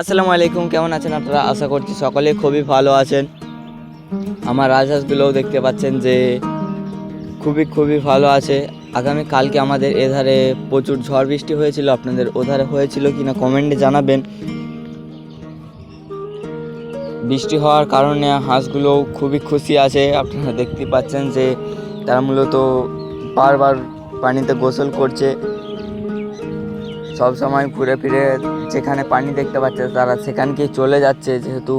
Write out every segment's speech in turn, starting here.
আসসালামু আলাইকুম, কেমন আছেন আপনারা? আশা করছি সকলে খুবই ভালো আছেন। আমার রাজহাঁসগুলোও দেখতে পাচ্ছেন যে খুবই খুবই ভালো আছে। আগামী কালকে আমাদের এধারে প্রচুর ঝড় বৃষ্টি হয়েছিল। আপনাদের ওধারে হয়েছিল কি না কমেন্টে জানাবেন। বৃষ্টি হওয়ার কারণে হাঁসগুলো খুবই খুশি আছে। আপনারা দেখতে পাচ্ছেন যে তারা মূলত বারবার পানিতে গোসল করছে। সব সময় ঘুরে ফিরে যেখানে পানি দেখতে পাচ্ছে, তারা সেখানকেই চলে যাচ্ছে। যেহেতু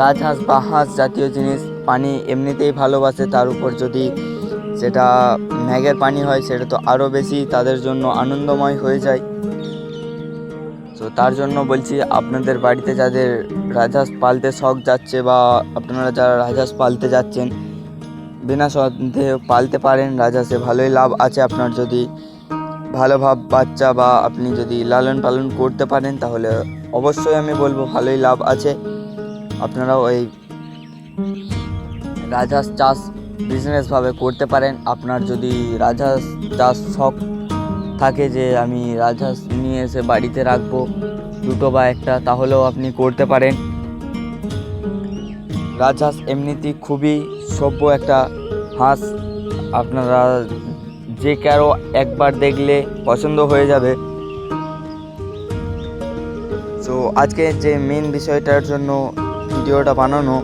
রাজহাঁস বা হাঁস জাতীয় জিনিস পানি এমনিতেই ভালোবাসে, তার উপর যদি সেটা ম্যাগের পানি হয়, সেটা তো আরও বেশি তাদের জন্য আনন্দময় হয়ে যায়। তো তার জন্য বলছি, আপনাদের বাড়িতে যাদের রাজহাঁস পালতে শখ যাচ্ছে বা আপনারা যারা রাজহাঁস পালতে যাচ্ছেন, বিনা সন্দেহে পালতে পারেন। রাজহাঁসে ভালোই লাভ আছে আপনার যদি ভালো ভাব বাচ্চা বা আপনি যদি লালন পালন করতে পারেন, তাহলে অবশ্যই আমি বলব ভালোই লাভ আছে। আপনারাও এই রাজহাঁস চাষ বিজনেসভাবে করতে পারেন। আপনার যদি রাজহাঁস চাষ শখ থাকে যে আমি রাজহাঁস নিয়ে এসে বাড়িতে রাখব দুটো বা একটা, তাহলেও আপনি করতে পারেন। রাজহাঁস এমনিতেই খুবই সভ্য একটা হাঁস। আপনারা যে কারও একবার দেখলে পছন্দ হয়ে যাবে। তো আজকে যে মেন বিষয়টার জন্য ভিডিওটা বানানো,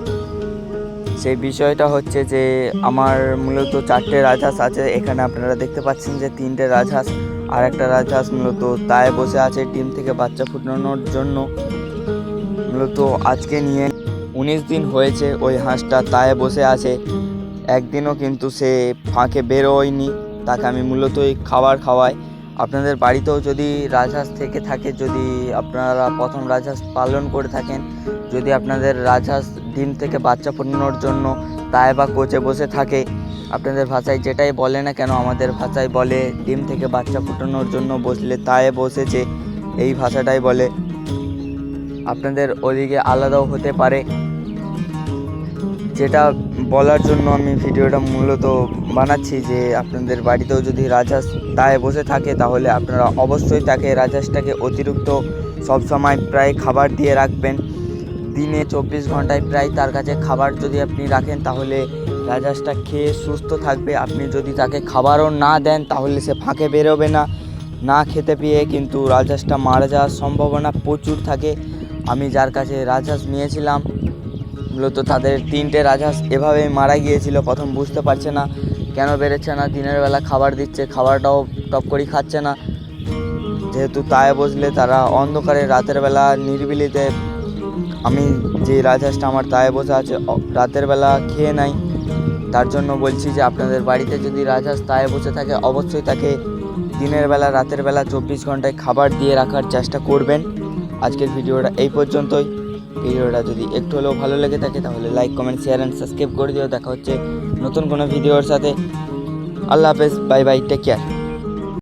সেই বিষয়টা হচ্ছে যে আমার মূলত চারটে রাজহাঁস আছে। এখানে আপনারা দেখতে পাচ্ছেন যে তিনটে রাজহাঁস, আর একটা রাজহাঁস মূলত তায়ে বসে আছে টিম থেকে বাচ্চা ফুটানোর জন্য। মূলত আজকে নিয়ে উনিশ দিন হয়েছে ওই হাঁসটা তায়ে বসে আছে। একদিনও কিন্তু সে ফাঁকে বেরোয়নি। তাকে আমি মূলত এই খাবার খাওয়াই। আপনাদের বাড়িতেও যদি রাজহাঁস থেকে থাকে, যদি আপনারা প্রথম রাজহাঁস পালন করে থাকেন, যদি আপনাদের রাজহাঁস ডিম থেকে বাচ্চা ফোটানোর জন্য তাই বা কোচে বসে থাকে, আপনাদের ভাষায় যেটাই বলে না কেন, আমাদের ভাষায় বলে, ডিম থেকে বাচ্চা ফোটানোর জন্য বসলে তায়ে বসেছে এই ভাষাটাই বলে। আপনাদের ওদিকে আলাদাও হতে পারে। যেটা বলার জন্য আমি ভিডিওটা মূলত বানাচ্ছি যে আপনাদের বাড়িতেও যদি রাজহাঁস দায়ে বসে থাকে, তাহলে আপনারা অবশ্যই তাকে, রাজহাঁসটাকে অতিরিক্ত সবসময় প্রায় খাবার দিয়ে রাখবেন। দিনে চব্বিশ ঘন্টায় প্রায় তার কাছে খাবার যদি আপনি রাখেন, তাহলে রাজহাঁসটা খেয়ে সুস্থ থাকবে। আপনি যদি তাকে খাবারও না দেন, তাহলে সে ফাঁকে বেরোবে না। না খেতে পেয়ে কিন্তু রাজহাঁসটা মারা যাওয়ার সম্ভাবনা প্রচুর থাকে। আমি যার কাছে রাজহাঁস নিয়েছিলাম মূলত তাদের তিনটে রাজহাঁস এভাবেই মারা গিয়েছিল, প্রথম বুঝতে পারছে না কেন বেরোচ্ছে না, দিনের বেলা খাবার দিচ্ছে, খাবারটাও টপ করেই খাচ্ছে না। যেহেতু তায়ে বসলে তারা অন্ধকারে, রাতের বেলা নিরিবিলিতে, আমি যে রাজহাঁসটা আমার তায়ে বসে আছে রাতের বেলা খেয়ে নাই। তার জন্য বলছি যে আপনাদের বাড়িতে যদি রাজহাঁস তায়ে বসে থাকে, অবশ্যই তাকে দিনের বেলা, রাতের বেলা চব্বিশ ঘন্টায় খাবার দিয়ে রাখার চেষ্টা করবেন। আজকের ভিডিওটা এই পর্যন্তই। ভিডিওটা যদি একটু হলেও ভালো লেগে থাকে, তাহলে like comment share and subscribe করে দিও। দেখা হচ্ছে নতুন কোনো ভিডিওর সাথে। আল্লাহ হাফেজ বাই বাই টেক কেয়ার